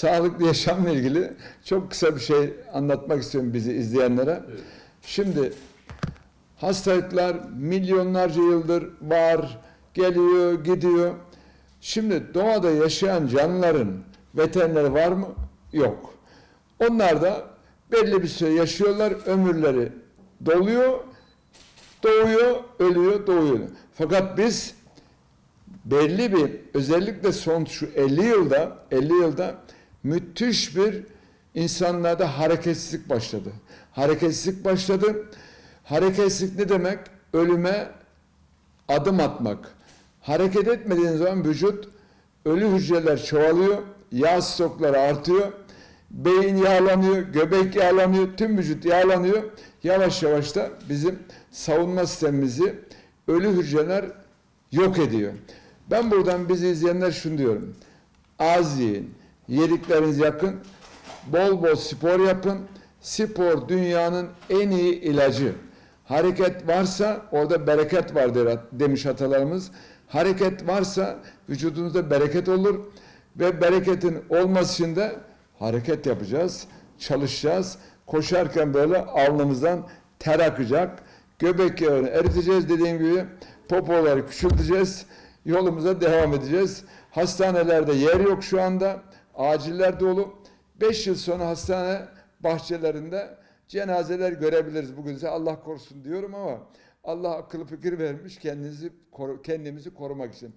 sağlıklı yaşamla ilgili çok kısa bir şey anlatmak istiyorum bizi izleyenlere. Şimdi hastalıklar milyonlarca yıldır var, geliyor, gidiyor. Şimdi doğada yaşayan canlıların veterineri var mı? Yok. Onlar da belli bir süre yaşıyorlar, ömürleri doluyor, doğuyor, ölüyor, doğuyor. Fakat biz belli bir özellikle son şu 50 yılda 50 yılda müthiş bir insanlarda hareketsizlik başladı. Hareketsizlik başladı. Hareketsizlik ne demek? Ölüme adım atmak. Hareket etmediğin zaman vücut ölü hücreler çoğalıyor, yağ stokları artıyor, beyin yağlanıyor, göbek yağlanıyor, tüm vücut yağlanıyor. Yavaş yavaş da bizim savunma sistemimizi ölü hücreler yok ediyor. Ben buradan bizi izleyenler şunu diyorum. Az yiyin, yedikleriniz yakın, bol bol spor yapın. Spor dünyanın en iyi ilacı. Hareket varsa orada bereket vardır demiş atalarımız. Hareket varsa vücudunuzda bereket olur ve bereketin olması için de hareket yapacağız, çalışacağız. Koşarken böyle alnımızdan ter akacak. Göbek yağını eriteceğiz dediğim gibi popoları küçülteceğiz. Yolumuza devam edeceğiz. Hastanelerde yer yok şu anda. Aciller dolu. 5 yıl sonra hastane bahçelerinde cenazeler görebiliriz bugün size Allah korusun diyorum ama Allah akıl fikir vermiş kendinizi kendimizi korumak için.